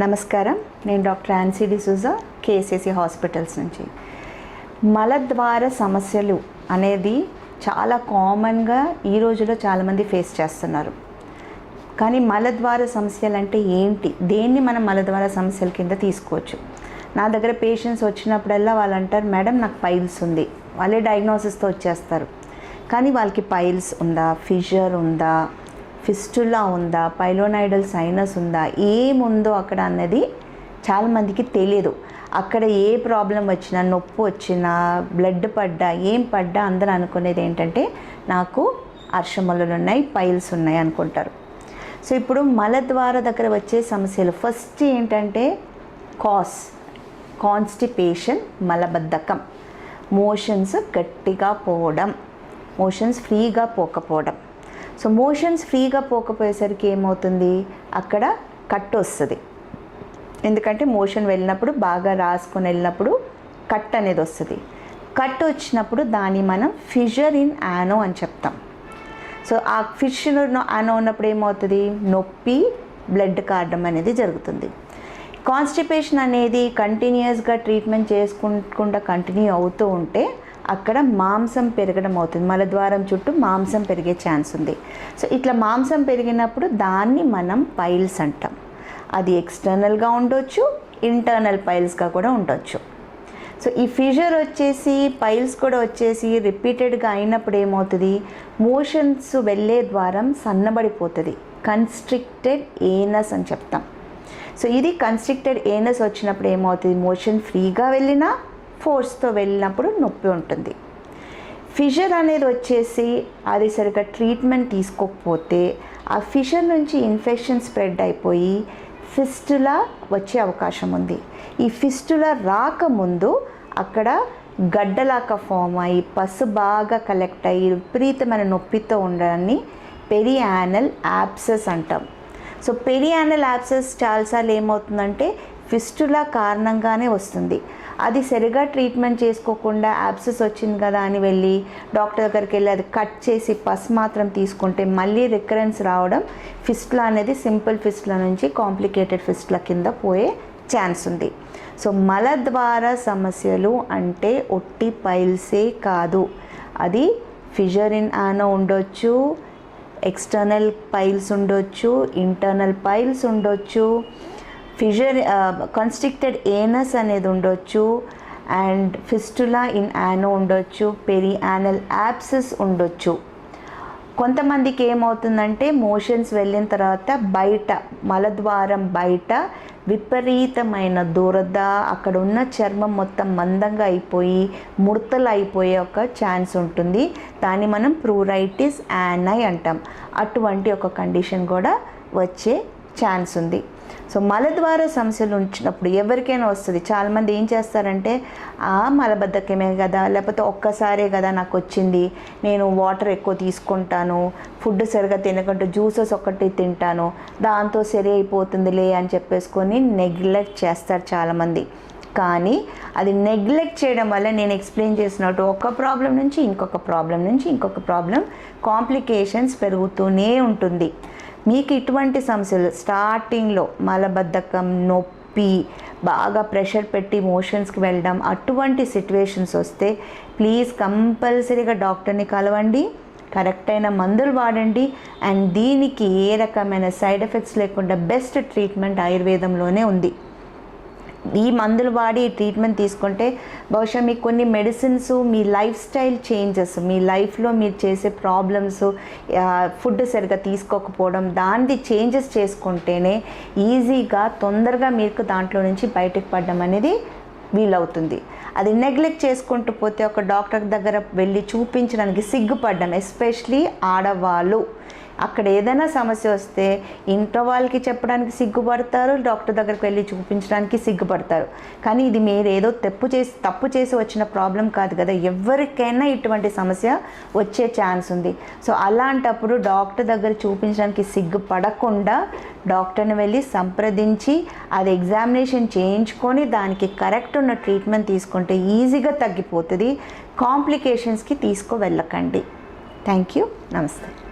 నమస్కారం. నేను doctor Ancy D'Souza KCC hospitals నుంచి. మలద్వార సమస్యలు అనేది చాలా కామన్గా ఈ రోజులో చాలామంది ఫేస్ చేస్తున్నారు. కానీ మలద్వార సమస్యలు అంటే ఏంటి? దేన్ని మనం మలద్వార సమస్యల కింద తీసుకోవచ్చు? నా దగ్గర పేషెంట్స్ వచ్చినప్పుడల్లా వాళ్ళు అంటారు మేడం నాకు పైల్స్ ఉంది. వాళ్ళే డయాగ్నోసిస్తో వచ్చేస్తారు. కానీ వాళ్ళకి పైల్స్ ఉందా? ఫిషర్ ఉందా? ఫిస్టులా ఉందా? పైలోనైడల్ సైనస్ ఉందా? ఏముందో అక్కడ అన్నది చాలామందికి తెలియదు అక్కడ ఏ ప్రాబ్లం వచ్చినా నొప్పి వచ్చినా బ్లడ్ పడ్డా ఏం పడ్డా అందరూ అనుకునేది ఏంటంటే నాకు అర్షమలలు ఉన్నాయి పైల్స్ ఉన్నాయి అనుకుంటారు. సో ఇప్పుడు మలద్వార దగ్గర వచ్చే సమస్యలు. ఫస్ట్ ఏంటంటే కాస్ కాన్స్టిపేషన్ మలబద్ధకం. మోషన్స్ గట్టిగా పోవడం. మోషన్స్ ఫ్రీగా పోకపోవడం. సో మోషన్స్ ఫ్రీగా పోకపోయేసరికి ఏమవుతుంది? అక్కడ కట్ వస్తుంది. ఎందుకంటే మోషన్ వెళ్ళినప్పుడు బాగా రాసుకొని వెళ్ళినప్పుడు కట్ అనేది వస్తుంది. కట్ వచ్చినప్పుడు దాన్ని మనం ఫిషర్ ఇన్ యానో అని చెప్తాం. సో ఆ ఫిషర్ యానో ఉన్నప్పుడు ఏమవుతుంది? నొప్పి బ్లడ్ కారడం అనేది జరుగుతుంది. కాన్స్టిపేషన్ అనేది కంటిన్యూస్గా ట్రీట్మెంట్ చేసుకుంటూ కంటిన్యూ అవుతూ ఉంటే అక్కడ మాంసం పెరగడం అవుతుంది. మలద్వారం చుట్టూ మాంసం పెరిగే ఛాన్స్ ఉంది. సో ఇట్లా మాంసం పెరిగినప్పుడు దాన్ని మనం పైల్స్ అంటాం. అది ఎక్స్టర్నల్గా ఉండొచ్చు ఇంటర్నల్ పైల్స్గా కూడా ఉండొచ్చు. సో ఈ ఫిజర్ వచ్చేసి పైల్స్ కూడా వచ్చేసి రిపీటెడ్గా అయినప్పుడు ఏమవుతుంది? మోషన్స్ వెళ్ళే ద్వారం సన్నబడిపోతుంది. కన్స్ట్రిక్టెడ్ ఏనస్ అని చెప్తాం. సో ఇది కన్స్ట్రిక్టెడ్ ఏనస్ వచ్చినప్పుడు ఏమవుతుంది? మోషన్ ఫ్రీగా వెళ్ళినా ఫోర్స్తో వెళ్ళినప్పుడు నొప్పి ఉంటుంది. ఫిషర్ అనేది వచ్చేసి అది సరిగ్గా ట్రీట్మెంట్ తీసుకోకపోతే ఆ ఫిషర్ నుంచి ఇన్ఫెక్షన్ స్ప్రెడ్ అయిపోయి ఫిస్టులా వచ్చే అవకాశం ఉంది. ఈ ఫిస్టులా రాకముందు అక్కడ గడ్డలాక ఫామ్ అయ్యి పసు బాగా కలెక్ట్ అయ్యి విపరీతమైన నొప్పితో ఉండడాన్ని పెరియానల్ యాప్సెస్ అంటాం. సో పెరియానల్ యాప్సెస్ చాలాసార్లు ఏమవుతుందంటే ఫిస్టులా కారణంగానే వస్తుంది. అది సరిగా ట్రీట్మెంట్ చేసుకోకుండా యాప్సెస్ వచ్చింది కదా అని వెళ్ళి డాక్టర్ దగ్గరికి వెళ్ళి అది కట్ చేసి పస్ మాత్రం తీసుకుంటే మళ్ళీ రికరెన్స్ రావడం ఫిస్టులా అనేది సింపుల్ ఫిస్ట్ల నుంచి కాంప్లికేటెడ్ ఫిస్ట్ల కింద పోయే ఛాన్స్ ఉంది. సో మల ద్వారా సమస్యలు అంటే ఒట్టి పైల్సే కాదు. అది ఫిజరిన్ ఆనో ఉండొచ్చు ఎక్స్టర్నల్ పైల్స్ ఉండొచ్చు ఇంటర్నల్ పైల్స్ ఉండొచ్చు. ఫిజర్ కన్స్ట్రిక్టెడ్ ఏనస్ అనేది ఉండొచ్చు అండ్ ఫిస్టులా ఇన్ యానో ఉండొచ్చు పెరి యానల్ యాప్సెస్ ఉండొచ్చు. కొంతమందికి ఏమవుతుందంటే మోషన్స్ వెళ్ళిన తర్వాత బయట మలద్వారం బయట విపరీతమైన దురద అక్కడ ఉన్న చర్మం మొత్తం మందంగా అయిపోయి ముడతలు అయిపోయే ఒక ఛాన్స్ ఉంటుంది. దాన్ని మనం ప్రూరైటిస్ యానై అంటాం. అటువంటి ఒక కండిషన్ కూడా వచ్చే ఛాన్స్ ఉంది. సో మలద్వార సమస్యలు ఉంచినప్పుడు ఎవరికైనా వస్తుంది. చాలామంది ఏం చేస్తారంటే ఆ మలబద్ధకమే కదా లేకపోతే ఒక్కసారే కదా నాకు వచ్చింది. నేను వాటర్ ఎక్కువ తీసుకుంటాను. ఫుడ్ సరిగా తినకుండా జ్యూసెస్ ఒక్కటి తింటాను. దాంతో సరి అయిపోతుందిలే అని చెప్పేసుకొని నెగ్లెక్ట్ చేస్తారు చాలామంది. కానీ అది నెగ్లెక్ట్ చేయడం వల్ల నేను ఎక్స్ప్లెయిన్ చేసినట్టు ఒక ప్రాబ్లం నుంచి ఇంకొక ప్రాబ్లం నుంచి ఇంకొక ప్రాబ్లం కాంప్లికేషన్స్ పెరుగుతూనే ఉంటుంది. మీకు ఇటువంటి సమస్యలు స్టార్టింగ్లో మలబద్ధకం నొప్పి బాగా ప్రెషర్ పెట్టి మోషన్స్కి వెళ్ళడం అటువంటి సిట్యువేషన్స్ వస్తే ప్లీజ్ కంపల్సరీగా డాక్టర్ని కలవండి. కరెక్ట్ అయిన మందులు వాడండి. అండ్ దీనికి ఏ రకమైన సైడ్ ఎఫెక్ట్స్ లేకుండా బెస్ట్ ట్రీట్మెంట్ ఆయుర్వేదంలోనే ఉంది. ఈ మందులు వాడి ట్రీట్మెంట్ తీసుకుంటే బహుశా మీకు కొన్ని మెడిసిన్స్ మీ లైఫ్ స్టైల్ చేంజెస్ మీ లైఫ్లో మీరు చేసే ప్రాబ్లమ్స్ ఫుడ్ సరిగ్గా తీసుకోకపోవడం దాన్ని చేంజెస్ చేసుకుంటేనే ఈజీగా తొందరగా మీకు దాంట్లో నుంచి బయటకు పడడం అనేది వీలవుతుంది. అది నెగ్లెక్ట్ చేసుకుంటూ పోతే ఒక డాక్టర్ దగ్గర వెళ్ళి చూపించడానికి సిగ్గుపడ్డం ఎస్పెషలీ ఆడవాళ్ళు. అక్కడ ఏదైనా సమస్య వస్తే ఇంట్లో వాళ్ళకి చెప్పడానికి సిగ్గుపడతారు డాక్టర్ దగ్గరికి వెళ్ళి చూపించడానికి సిగ్గుపడతారు. కానీ ఇది మీరు ఏదో తప్పు చేసి తప్పు చేసి వచ్చిన ప్రాబ్లం కాదు కదా. ఎవరికైనా ఇటువంటి సమస్య వచ్చే ఛాన్స్ ఉంది. సో అలాంటప్పుడు డాక్టర్ దగ్గర చూపించడానికి సిగ్గుపడకుండా డాక్టర్ని వెళ్ళి సంప్రదించి అది ఎగ్జామినేషన్ చేయించుకొని దానికి కరెక్ట్ ఉన్న ట్రీట్మెంట్ తీసుకుంటే ఈజీగా తగ్గిపోతుంది. కాంప్లికేషన్స్కి తీసుకు వెళ్ళకండి థ్యాంక్ యూ. నమస్తే.